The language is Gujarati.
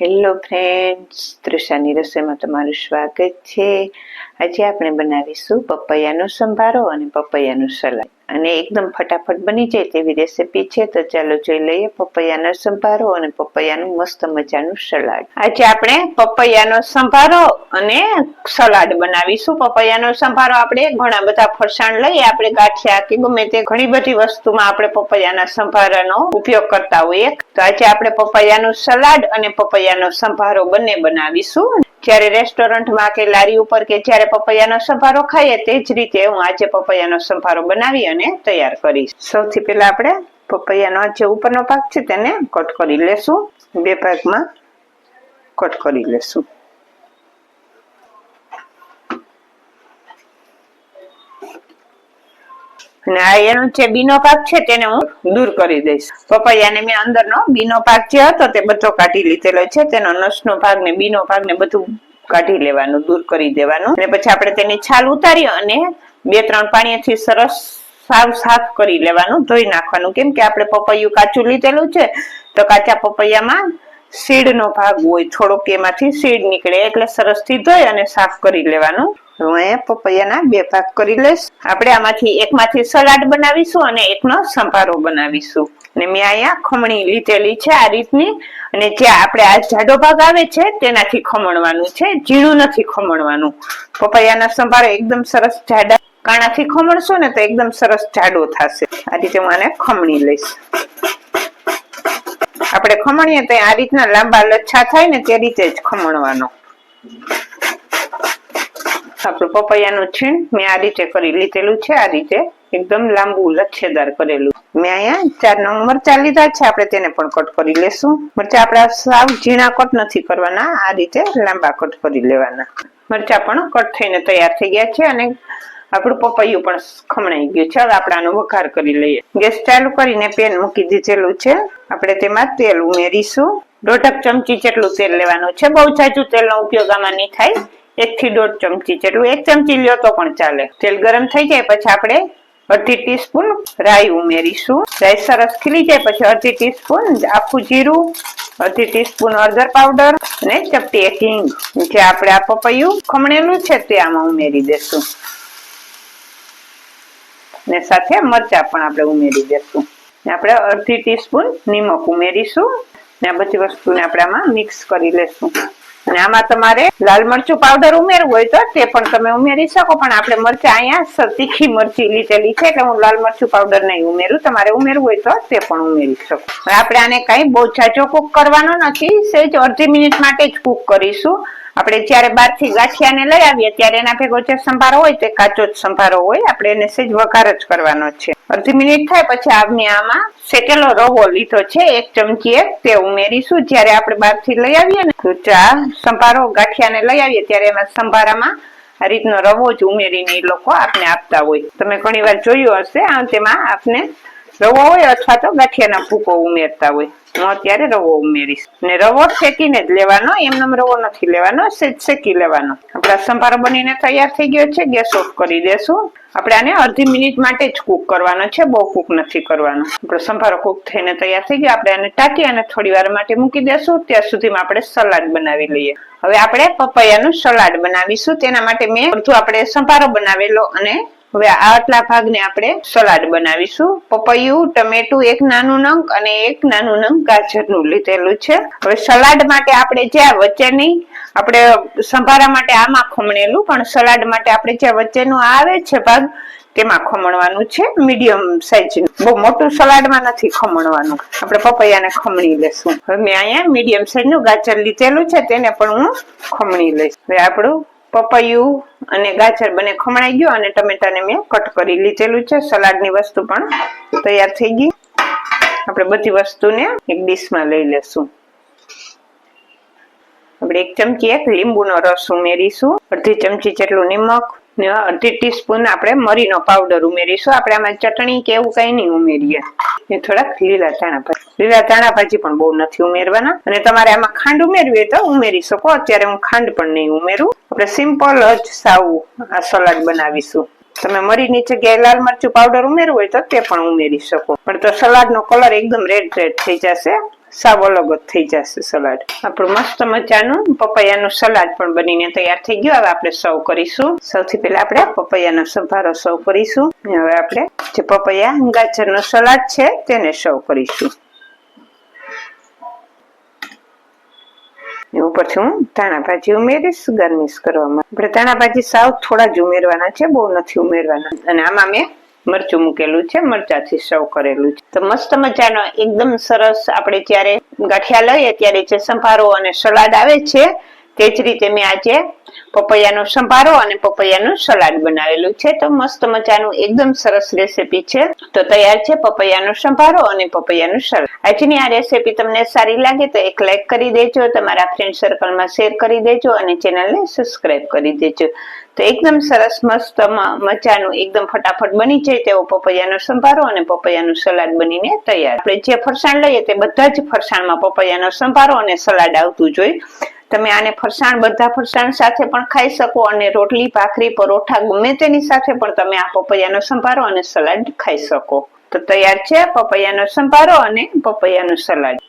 હેલો ફ્રેન્ડ્સ તૃષાની રસોઈમાં તમારું સ્વાગત છે. આજે આપણે બનાવીશું પપૈયાનો સંભારો અને પપૈયાનું સલાડ. અને એકદમ ફટાફટ બની જાય તેવી રેસીપી છે. તો ચાલો જોઈ લઈએ પપૈયાનો સંભારો અને પપૈયાનું મસ્ત મજાનું સલાડ. આજે આપણે પપૈયાનો સંભારો અને સલાડ બનાવીશું. પપૈયાનો સંભારો આપણે ઘણા બધા ફરસાણ લઈએ. આપણે ગાંઠિયા કે ગમે તે ઘણી બધી વસ્તુમાં આપણે પપૈયાના સંભારાનો ઉપયોગ કરતા હોઈએ. તો આજે આપણે પપૈયાનું સલાડ અને પપૈયાનો સંભારો બંને બનાવીશું. જ્યારે રેસ્ટોરન્ટમાં કે લારી ઉપર કે જ્યારે પપૈયાનો સંભારો ખાઈએ, તે જ રીતે હું આજે પપૈયાનો સંભારો બનાવી અને તૈયાર કરીશ. સૌથી પહેલા આપણે પપૈયાનો જે ઉપરનો ભાગ છે તેને કટ કરી લેશું. બે ભાગમાં કટ કરી લેશું. અને આ એનો જે બીનો ભાગ છે તેને હું દૂર કરી દઈશ. પપૈયાને મેં અંદરનો બીનો ભાગ જે હતો તે બધો કાઢી લીધેલો છે. તેનો નસનો ભાગ ને બીનો ભાગ ને બધું કાઢી લેવાનું, દૂર કરી દેવાનું. અને પછી આપણે તેની છાલ ઉતારી અને બે ત્રણ પાણીથી સરસ સાવ સાફ કરી લેવાનું, ધોઈ નાખવાનું. કેમ કે આપણે પપૈયું કાચું લીધેલું છે, તો કાચા પપૈયામાં સીડનો ભાગ હોય, થોડોક એમાંથી સીડ નીકળે, એટલે સરસથી ધોઈ અને સાફ કરી લેવાનું. હું પપૈયાના બે ભાગ કરી લઈશ. આપણે આમાંથી એકમાંથી સલાડ બનાવીશું અને એકનો સંભારો બનાવીશું. અને મેં અહીંયા ખમણી લીધેલી છે આ રીતની, અને જે આપણે આ જાડો ભાગ આવે છે, તેનાથી ખમણવાનું છે, ઝીણું નથી ખમણવાનું. પપૈયાના સંભારો એકદમ સરસ જાડા કાણાથી ખમણશો ને તો એકદમ સરસ જાડો થશે. આ રીતે હું આને ખમણી લઈશ. આપણે ખમણીએ તો આ રીતના લાંબા લચ્છા થાય ને તે રીતે જ ખમણવાનો. આપણું પપૈયાનું છીણ મેં આ રીતે કરી લીધેલું છે, આ રીતે એકદમ લાંબુ લચ્છેદાર કરેલું. મેં અહીંયા ચાર નંગ મરચા લીધા છે, આપણે તેને પણ કટ કરી લેશું. મરચા આપણે સાવ ઝીણા કટ નથી કરવાના, આ રીતે લાંબા કટ કરી લેવાના. મરચા પણ કટ થઈને તૈયાર થઈ ગયા છે અને આપણું પપૈયું પણ ખમણાઈ ગયું. છે આપણે આનો વઘાર કરી લઈએ. ગેસ ચાલુ કરીને પેન મૂકી દીધેલું છે. આપણે તેમાં તેલ ઉમેરીશું. દોઢક ચમચી જેટલું તેલ લેવાનું છે. બહુ જાજુ તેલનો ઉપયોગ આમાં નહીં થાય. એક થી દોઢ ચમચી જેટલું. એક ચમચી લ્યો તો પણ ચાલે. તેલ ગરમ થઈ જાય પછી આપણે અડધી ટીસ્પૂન રાઈ ઉમેરીશું. રાઈ સરસ ખીલી જાય પછી અડધી ટીસ્પૂન આખું જીરું, અડધી ટીસ્પૂન હળદર પાવડર અને ચપટી એક હિંગ. જે આપણે આ પપૈયું ખમણેલું છે તે આમાં ઉમેરી દેશું. ને સાથે મરચા પણ આપણે ઉમેરી દેશું. ને આપણે અડધી ટીસ્પૂન નિમક ઉમેરીશું ને આ બધી વસ્તુને આપણે આમાં મિક્સ કરી લેશું. અને આમાં તમારે લાલ મરચું પાવડર ઉમેરવું હોય તો તે પણ તમે ઉમેરી શકો, પણ આપણે મરચા અહીંયા તીખી મરચી લીધેલી છે, એટલે હું લાલ મરચું પાવડર નહીં ઉમેરું. તમારે ઉમેરવું હોય તો તે પણ ઉમેરી શકો. આપણે આને કઈ બહુ જાજો કુક કરવાનો નથી, સેજ અડધી મિનિટ માટે જ કુક કરીશું. આપણે જ્યારે બહારથી ગાંઠિયાને લઈ આવીએ, ત્યારે એના ભેગો જે સંભારો હોય, તે કાચો જ સંભારો હોય, આપણે એને સેજ વઘાર જ કરવાનો છે. અડધી મિનિટ થાય, પછી આપણે આમાં શેકેલો રવો લીધો છે, એક ચમચી એક તે ઉમેરીશું. જ્યારે આપણે બહારથી લઈ આવીએ ને, તો ચા, સંભારો, ગાંઠિયાને લઈ આવીએ, ત્યારે એમાં સંભારામાં આ રીતનો રવો જ ઉમેરીને એ લોકો આપને આપતા હોય. તમે ઘણી વાર જોયું હશે, આ તેમાં આપને રવો હોય અથવા તો ગાંઠિયાના ભૂકો ઉમેરતા હોય. હું અત્યારે રવો ઉમેરીશ. ને રવો શેકીને જ લેવાનો એમનો રવો નથી લેવાનો સેજ શેકી લેવાનો. આપણા સંભારો બનીને તૈયાર થઈ ગયો છે, ગેસ ઓફ કરી દેશું. આપણે આને અડધી મિનિટ માટે જ કુક કરવાનો છે, બહુ કુક નથી કરવાનો. આપણો સંભારો કુક થઈને તૈયાર થઈ ગયો, આપણે આને ટાંકી અને થોડી વાર માટે મૂકી દેશું, ત્યાં સુધીમાં આપણે સલાડ બનાવી લઈએ. હવે આપણે પપૈયાનું સલાડ બનાવીશું, તેના માટે મેં અડધું આપણે સંભારો બનાવેલો અને હવે આટલા ભાગને આપણે સલાડ બનાવીશું. પપૈયું, ટમેટું, એક નાનું નંગ અને એક નાનું નંગ ગાજરનું લીધેલું છે. હવે સલાડ માટે આપણે જ્યાં વચ્ચેની આપણે સંભારા માટે આમાં ખમણેલું, પણ સલાડ માટે આપણે જે વચ્ચેનું આવે છે ભાગ, તેમાં ખમણવાનું છે, મીડિયમ સાઈઝ બહુ મોટું સલાડમાં નથી ખમણવાનું. આપણે પપૈયાને ખમણી લેશું. હવે મેં અહીંયા મીડિયમ સાઈઝનું ગાજર લીધેલું છે, તેને પણ હું ખમણી લઈશ. હવે આપણું પપૈયું અને ગાજર બંને ખમણાઈ ગયું અને ટમેટાને મેં કટ કરી લીધેલું છે. સલાડની વસ્તુ પણ તૈયાર થઈ ગઈ. આપણે બધી વસ્તુને એક ડીશમાં લઈ લેશું. આપણે એક ચમચી એક લીંબુનો રસ ઉમેરીશું. અડધી ચમચી જેટલું નિમક ને અડધી ટીસ્પૂન આપણે મરીનો પાવડર ઉમેરીશું. આપણે આમાં ચટણી કે એવું કઈ નહીં ઉમેરીએ. એ થોડાક લીલા ધાણા ભાજી. લીલા ધાણા ભાજી પણ બહુ નથી ઉમેરવાના. અને તમારે આમાં ખાંડ ઉમેરવી હોય તો ઉમેરી શકો. અત્યારે હું ખાંડ પણ નહીં ઉમેરું. આપણે સિમ્પલ જ સાવ આ સલાડ બનાવીશું. તમે મરીની જગ્યાએ લાલ મરચું પાવડર ઉમેરવું હોય તો તે પણ ઉમેરી શકો. પણ તો સલાડનો કલર એકદમ રેડ રેડ થઈ જશે. સાવ અલગ જ થઈ જશે સલાડ. આપણું મસ્ત મજાનું પપૈયાનું સલાડ પણ બનીને તૈયાર થઈ ગયું. હવે આપણે સર્વ કરીશું. સૌથી પહેલા આપણે પપૈયાનો સંભારો સર્વ કરીશું. હવે આપણે જે પપૈયા, ગાજરનો સલાડ છે તેને સર્વ કરીશું. ઉપરથી હું ધાણાભાજી ઉમેરીશ ગરમીશ કરવામાં. આપણે ધાણાભાજી સાવ થોડા જ ઉમેરવાના છે, બહુ નથી ઉમેરવાના. અને આમાં મેં મરચું મૂકેલું છે, મરચાથી સર્વ કરેલું છે. તો મસ્ત મજાનો, એકદમ સરસ આપણે જ્યારે ગાંઠિયા લઈએ ત્યારે જે સંભારો અને સલાડ આવે છે, તે જ રીતે મેં આજે પપૈયાનો સંભારો અને પપૈયાનું સલાડ બનાવેલું છે. તો મસ્ત મજાનું એકદમ સરસ રેસીપી છે. તો તૈયાર છે પપૈયાનો સંભારો અને પપૈયાનું સલાડ. આજની આ રેસીપી તમને સારી લાગે તો એક લાઈક કરી દેજો, તમારા ફ્રેન્ડ સર્કલમાં શેર કરી દેજો અને ચેનલને સબસ્ક્રાઇબ કરી દેજો. તો એકદમ સરસ મસ્ત મજાનું એકદમ ફટાફટ બની જાય તેવો પપૈયાનો સંભારો અને પપૈયાનું સલાડ બનીને તૈયાર. આપણે જે ફરસાણ લઈએ તે બધા જ ફરસાણમાં પપૈયાનો સંભારો અને સલાડ આવતું જોઈએ તમે આને ફરસાણ, બધા ફરસાણ સાથે પણ ખાઈ શકો અને રોટલી, ભાખરી, પરોઠા ગમે તેની સાથે પણ તમે આ પપૈયાનો સંભારો અને સલાડ ખાઈ શકો. તો તૈયાર છે પપૈયાનો સંભારો અને પપૈયાનું સલાડ.